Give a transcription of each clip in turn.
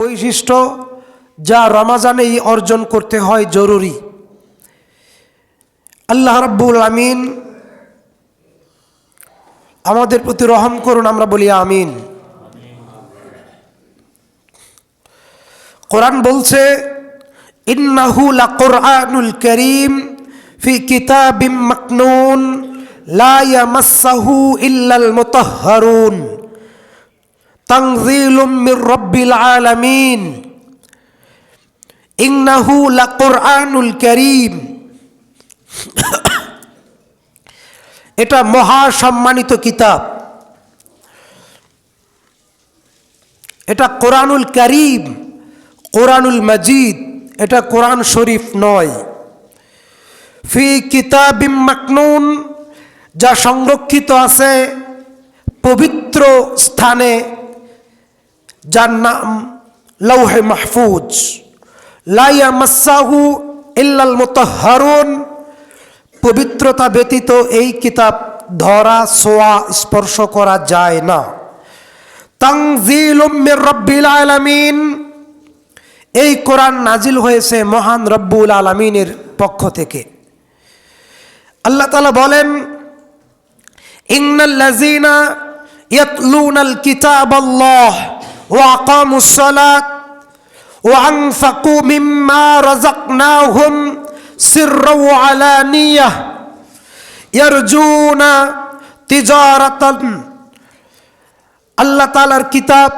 বৈশিষ্ট্য যা রমাজানেই অর্জন করতে হয় জরুরি। আল্লাহ রাব্বুল আমিন আমাদের প্রতি রহম করুন, আমরা বলি আমিন। কোরআন বলছে, ইন্নাহু করিম ফি কিতাবিম মাকনুন, লা ইয়ামাসসাহু ইল্লাল মুতাহহারুন। তানজিলুম মির রাব্বিল আলামিন। ইন্নাহু লাকুরআনুল করিম। এটা মহা সম্মানিত কিতাব। এটা কোরআনুল করিম, কোরআনুল মজিদ, এটা কোরআন শরীফ নয়। ফি কিতাবিম মাকনুন, যা সংরক্ষিত আছে পবিত্র স্থানে যার নাম লৌহে মাহফুজ লাইয়া মাসাহু ইল্লাল মুতাহহারুন পবিত্রতা ব্যতীত এই কিতাব ধরা সোয়া স্পর্শ করা যায় না। তাংজিলুম মির রব্বিল আলামিন। এই কোরআন নাজিল হয়েছে মহান রব্বুল আলমিনের পক্ষ থেকে। আল্লাহ তালা বলেন ইন্নাল্লাযীনা ইয়াতলুনাল কিতাবাল্লাহ। ওয়া ওয়া আনফাকু মিম্মা রাযাকনাহুম সিররা ওয়া আলানিয়াহ ইয়ারজুনা তিজারাতান আল্লাহ তাআলার কিতাব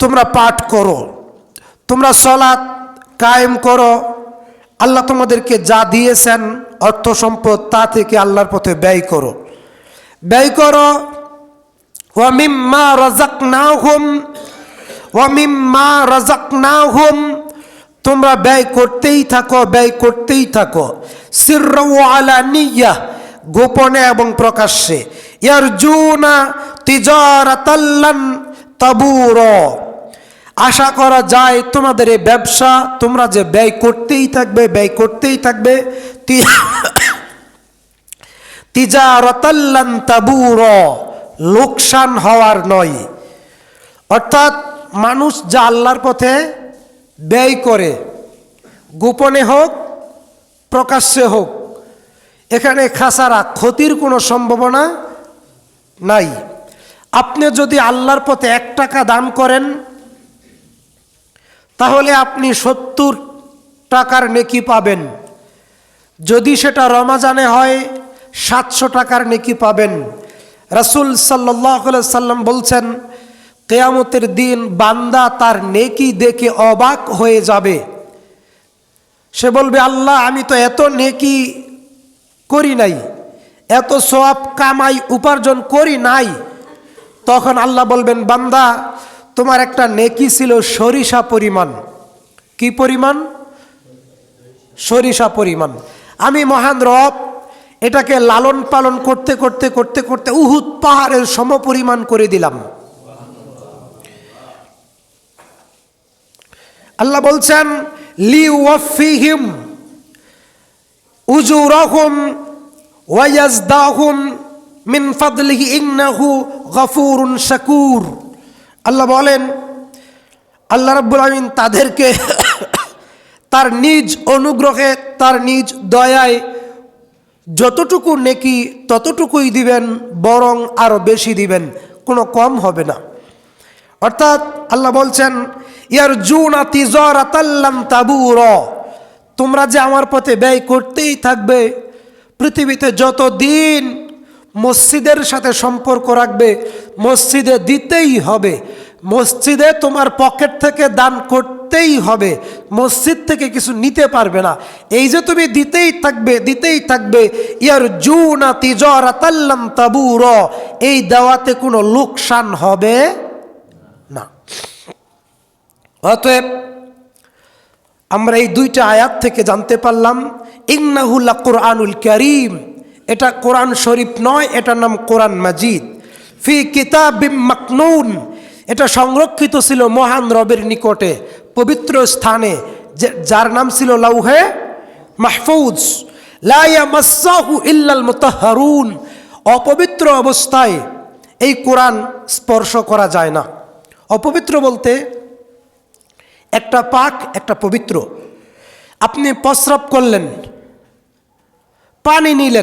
তোমরা পাঠ করো, তোমরা সলাৎ কায়েম করো। আল্লাহ তোমাদেরকে যা দিয়েছেন অর্থ সম্পদ তা থেকে আল্লাহর পথে ব্যয় করো। ব্যয় করো। ওয়ামিম্মা রাজাক না হুম ওয়ামিম্মা রাজাক না হুম তোমরা ব্যয় করতেই থাকো, ব্যয় করতেই থাকো। সিররা আলা নিয়া গোপনে এবং প্রকাশ্যে। ইয়ার জুনা তিজারাতাল্লান তাবুর। আশা করা যায় তোমাদের এই ব্যবসা, তোমরা যে ব্যয় করতেই থাকবে, ব্যয় করতেই থাকবে। তিজারতাল্লান তাবুর, লোকসান হওয়ার নয়। অর্থাৎ মানুষ যা আল্লাহর পথে ব্যয় করে, গোপনে হোক, প্রকাশ্যে হোক, এখানে খাসারা ক্ষতির কোনো সম্ভাবনা নাই। আপনি যদি আল্লাহর পথে এক টাকা দান করেন, তাহলে আপনি সত্তর টাকার নেকি পাবেন। যদি সেটা রমাজানে হয়, সাতশো টাকার নেকি পাবেন। রাসুল সাল্লাহ সাল্লাম বলছেন কেয়ামতের দিন বান্দা তার নেকি দেখে অবাক হয়ে যাবে। সে বলবে, আল্লাহ, আমি তো এত নেকি করি নাই, এত সব কামাই উপার্জন করি নাই। তখন আল্লাহ বলবেন, বান্দা, তোমার একটা নেকি ছিল সরিষা পরিমাণ। কি পরিমাণ? সরিষা পরিমাণ। আমি মহান রব, এটাকে লালন পালন করতে করতে করতে করতে উহুদ পাহাড়ের সম পরিমাণ করে দিলাম। আল্লাহ বলছেন লি ওয়াফিহিম উজুরহুম ওয়াজদাহুম মিন ফাদলিহি ইন্নাহু গফুরুন শাকুর। আল্লাহ বলেন, আল্লাহ রাব্বুল আমিন তাদেরকে তার নিজ অনুগ্রহে, তার নিজ দয়ায় যতটুকু নেকি ততটুকুই দিবেন, বরং আরও বেশি দিবেন। কোনো কম হবে না। অর্থাৎ আল্লাহ বলছেন ইয়ার জুনা তিজর আতাল্লাম তাবুর। তোমরা যে আমার পথে ব্যয় করতেই থাকবে, পৃথিবীতে যত দিন মসজিদের সাথে সম্পর্ক রাখবে, মসজিদে দিতেই হবে, মসজিদে তোমার পকেট থেকে দান করতেই হবে, মসজিদ থেকে কিছু নিতে পারবে না। এই যে তুমি দিতেই থাকবে দিতেই থাকবে ইয়ার জুনা তিজর আতাল্লাম তাবুর। এই দেওয়াতে কোনো লোকসান হবে না। অতএব আমরা এই দুইটা আয়াত থেকে জানতে পারলাম ইন্নাহুল্লা কোরআনুল করিম। এটা কোরআন শরীফ নয়, এটার নাম কোরআন মাজিদ। ফি কিতাব মাকনুন। এটা সংরক্ষিত ছিল মহান রবের নিকটে, পবিত্র স্থানে যার নাম ছিল লাউহে মাহফুজ। মাসাহু ইল্লাল মুতাহহারুন অপবিত্র অবস্থায় এই কোরআন স্পর্শ করা যায় না। অপবিত্র বলতে একটা পাক একটা পবিত্র। আপনি প্রস্রাব করলেন পানি নিলেন।